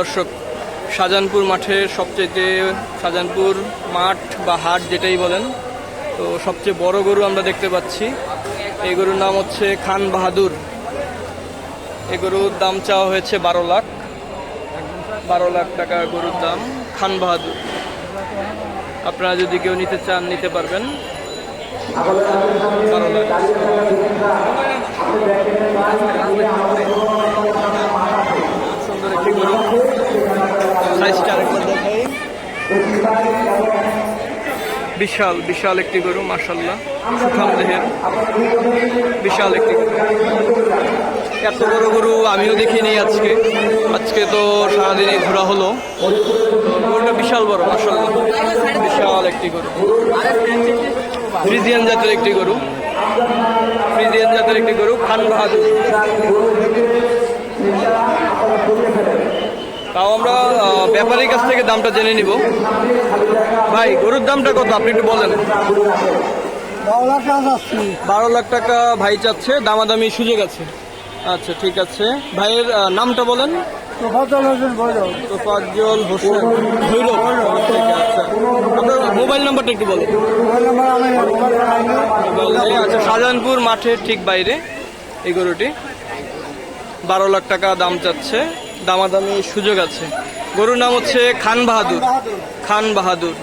দর্শক, শাহজাহানপুর মাঠের সবচেয়ে শাহজাহানপুর মাঠ বা হাট যেটাই বলেন, তো সবচেয়ে বড় গরু আমরা দেখতে পাচ্ছি। এই গরুর নাম হচ্ছে খান বাহাদুর। এই গরুর দাম চাওয়া হয়েছে বারো লাখ। বারো লাখ টাকা গরুর দাম, খান বাহাদুর। আপনারা যদি কেউ নিতে চান, নিতে পারবেন। বারো লাখ সুন্দর একটি গরু সাইজটা আরেকবার দেখাই বিশাল বিশাল একটি গরু মার্শাল্লাহ সুঠাম দেহের বিশাল একটি গরু। এত বড় গরু আমিও দেখিনি আজকে। আজকে তো সারাদিনই ঘোরা হলো। গরুটা বিশাল বড় মার্শাল্লাহ বিশাল একটি গরু। ফ্রিজিয়ান জাতের একটি গরু। ফ্রিজিয়ান জাতের একটি গরু, খান বাহাদুর। তাও আমরা ব্যাপারীর কাছ থেকে দামটা জেনে নিব। ভাই, গরুর দামটা কত? আপনি একটু বলেন। বারো লাখ টাকা ভাই চাচ্ছে, দামাদামি সুযোগ আছে। আচ্ছা ঠিক আছে। ভাইয়ের নামটা বলেন। ভৈরব। ঠিক আপনার মোবাইল নাম্বারটা একটু বলেন। আচ্ছা শাহজাহানপুর মাঠের ঠিক বাইরে এই গরুটি। বারো লাখ টাকা দাম চাচ্ছে। দামাদামি সুযোগ আছে। গরুর নাম হচ্ছে খান বাহাদুর। খান বাহাদুর।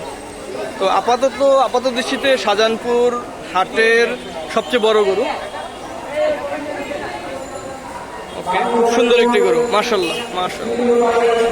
তো আপাতত, আপাত দৃষ্টিতে শাহজাহানপুর হাটের সবচেয়ে বড় গরু। ওকে খুব সুন্দর একটি গরু মার্শাল্লাহ মার্শাল্লাহ